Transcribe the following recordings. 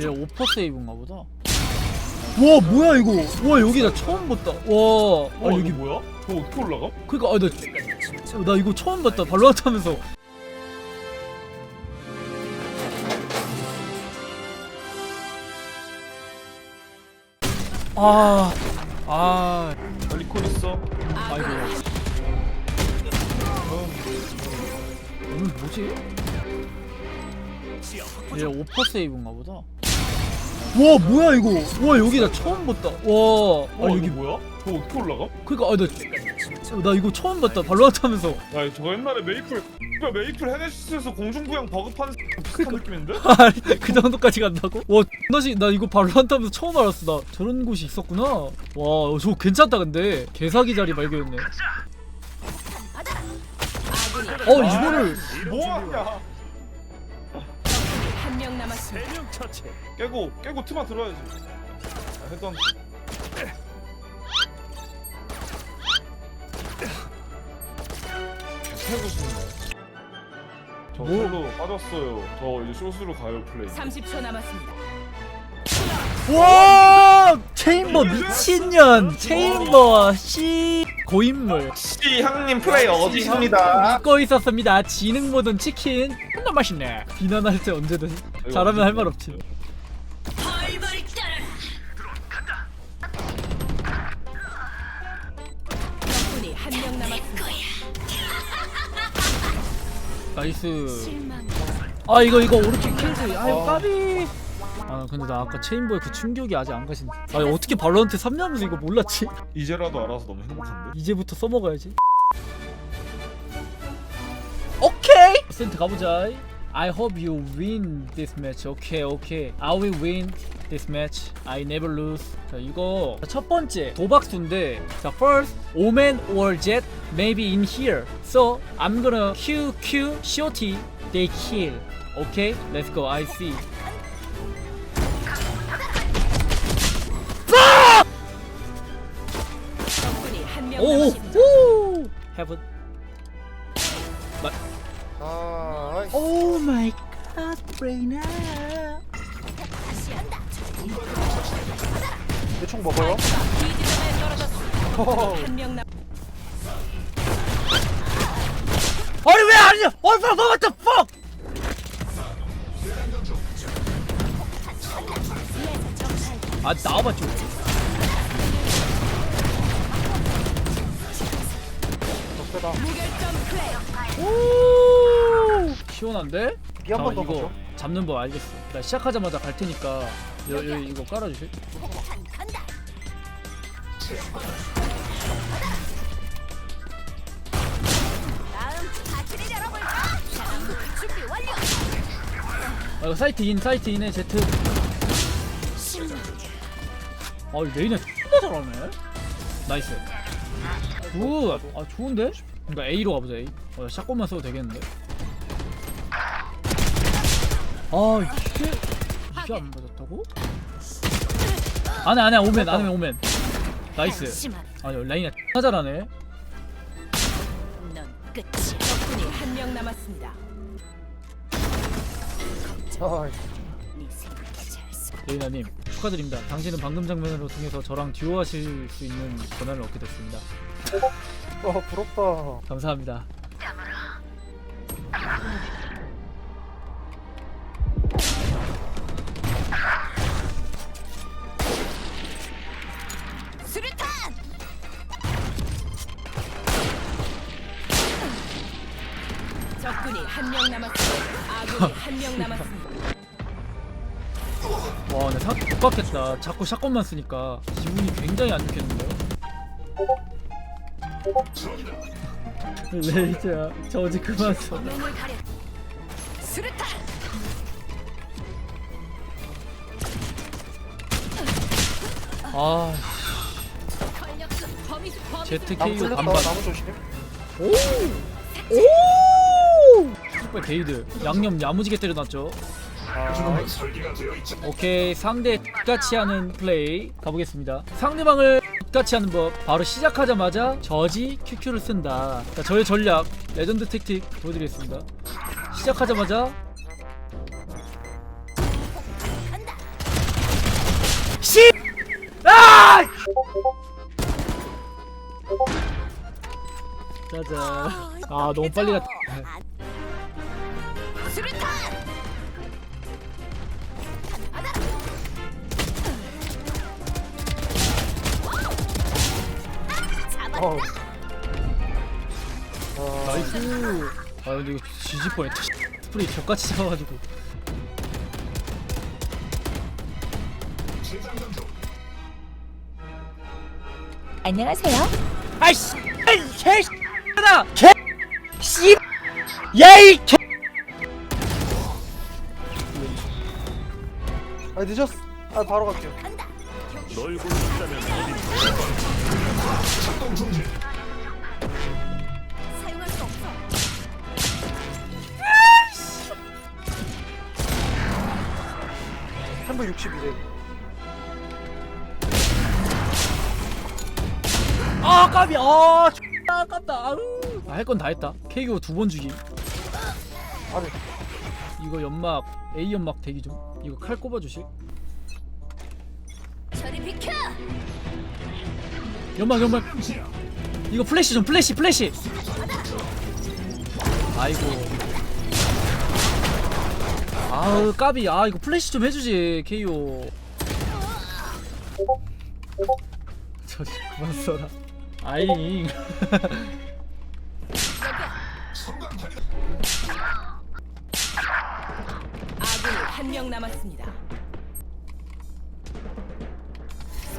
얘 오퍼 세이브인가 보다. 와 뭐야 이거? 와 여기 나 처음 봤다. 와, 아어 여기 뭐야? 저 어떻게 올라가? 그니까 아, 나, 나 이거 처음 봤다. 발로한테 하면서. 아, 아, 리콘 있어. 아이고. 오늘 뭐지? 얘 오퍼 세이브인가 보다. 와 뭐야 이거? 와 여기 나 처음 봤다. 와, 어아 여기 여기 뭐야? 저 어떻게 올라가? 그니까 아, 나, 나 이거 처음 봤다. 발로한테 하면서. 야 저거 옛날에 메이플 야 메이플 헤네시스에서 공중부양 버그판 비슷한 느낌인데? 아니, 그 정도까지 간다고? 와, 나시 나 이거 발로한테 하면서 처음 알았어. 나 저런 곳이 있었구나. 와, 저거 괜찮다 근데. 개사기 자리 발견했네. 어, 이거를 뭐하냐? 한명 남았습니다. 깨고 깨고 트마 들어야지. 아, 한. 해고 싶네. 저 뭐? 솔로 빠졌어요. 저 이제 쇼스로 가요 플레이. 30초 남았습니다. 와! 체인버 미친년. 체인버 씨 고인물. 씨 형님 플레이 어디십니다? 믿고 있었습니다. 지능 모든 치킨. 존나 맛있네. 비난할 때 언제든. 잘하면 할 말 없지. 적군이 한 명 남았습니다. 나이스. 아 이거 이거 오른쪽 킬즈. 아유 아. 까비. 아 근데 나 아까 체인버의 그 충격이 아직 안 가신. 아 어떻게 발로한테 3냐면서 이거 몰랐지? 이제라도 알아서 너무 행복한데. 이제부터 써먹어야지. 오케이. 센트 가보자. I hope you win this match. Okay, okay. I will win this match. I never lose. 자 이거 첫 번째 도박수인데 자 first omen or jet maybe in here. So I'm gonna Q Q shorty they kill. Okay, let's go. I see. 명 오. 오, heaven. 아, Oh my god, Reina. 대충 먹어요? 비지점에 떨어졌습니다. 한명 남. 아니 왜 아니야? Oh what the fuck? 아 나와봐 좀. 플레이. 오, 시원한데? 이한번 더 이거 가죠. 잡는 법 알겠어. 나 시작하자마자 갈 테니까 여, 여, 이거 깔아주실? 아, 이거 사이트 인 사이트 인에 제트. 아, 이 레이나 진짜 잘하네. 나이스. 굿. 아, 좋은데? 그러니까 A로 가보자 A. 어, 샷건만 써도 되겠는데. 아, 이게 이게 안 맞았다고? 아니 아니야 오멘 아니면 오멘. 나이스. 아, 여 레이나 진짜 잘하네. 넌 끝이. 적군이 한 명 남았습니다. 아, 네. 레이나님 축하드립니다. 당신은 방금 장면으로 통해서 저랑 듀오 하실 수 있는 권한을 얻게 됐습니다. 아 부럽다. 감사합니다. 수류탄. 적군이 한 명 남았습니다. 아군이 한 명 남았습니다. 와, 나 생각 못봤겠다 자꾸 샷건만 쓰니까 기분이 굉장히 안 좋겠는데. 레이저야, 저지 그만 써. 아, 나무 KO 뚫렸다. 반반. 나무 조심. 오, 오. 슈퍼 베이드 양념 야무지게 때려놨죠. 아, 오케이 상대 같이 하는 플레이 가보겠습니다 상대방을 같이 하는 법 바로 시작하자마자 저지 QQ를 쓴다 자, 저의 전략 레전드 택틱 보여드리겠습니다 시작하자마자 씨! 아! 짜잔. 아 너무 빨리 갔다. 수류탄! 어. 아, 나이스. 아 근데 이거 뒤질 뻔했다. 스프레이 벽같이 잡아가지고. 안녕하세요. 아이씨! 아이 개! 나 개! 씨! 야이 개! 아 늦었어. 아 바로 갈게요. 사용할 수 없어. 한 362대. 아 까비. 아 X나 아깝다. 아우. 할 건 다 했다. 케이크 두번 주기 아니. 이거 연막 A 연막 대기 좀. 이거 칼 꼽아 주실? 저리 비켜! 연막 연막. 이거 플래시 좀 플래시 플래시. 아이고. 아우 까비. 아 이거 플래시 좀 해주지 케이오. 저기 그만 써라. 아잉. 아군이 한 명 남았습니다.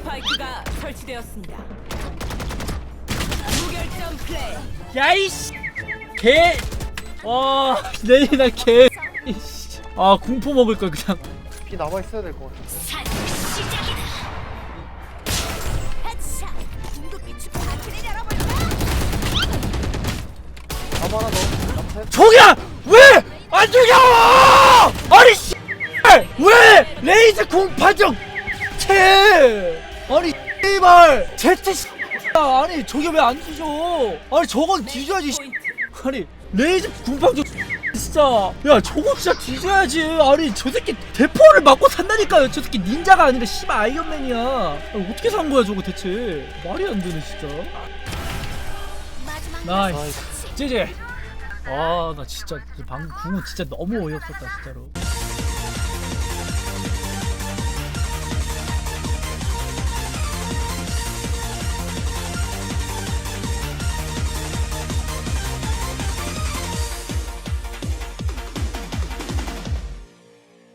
스파이크가 설치되었습니다. 무결점 플레이. 야이씨 개! 와 내일날 개! 이씨. 아 공포 먹을 걸 그냥 비 남아 있어야 될 것 같아. 하나 더. 남셋. 종이야! 왜! 안 죽여! 아니 씨! 왜! 레이즈 공 판정! 채! 아니 씨발! 제트 씨! 아니 저게 왜 안 뒤져? 아니 저건 뒤져야지 씨. 아니 레이즈 궁방정 진짜. 야 저거 진짜 뒤져야지. 아니 저 새끼 대포를 맞고 산다니까요. 저 새끼 닌자가 아니라 씨발 아이언맨이야. 아니, 어떻게 산 거야 저거 대체? 말이 안 되네 진짜. 나이스. 찌지 아나 진짜 방금 궁은 진짜 너무 어이없었다 진짜로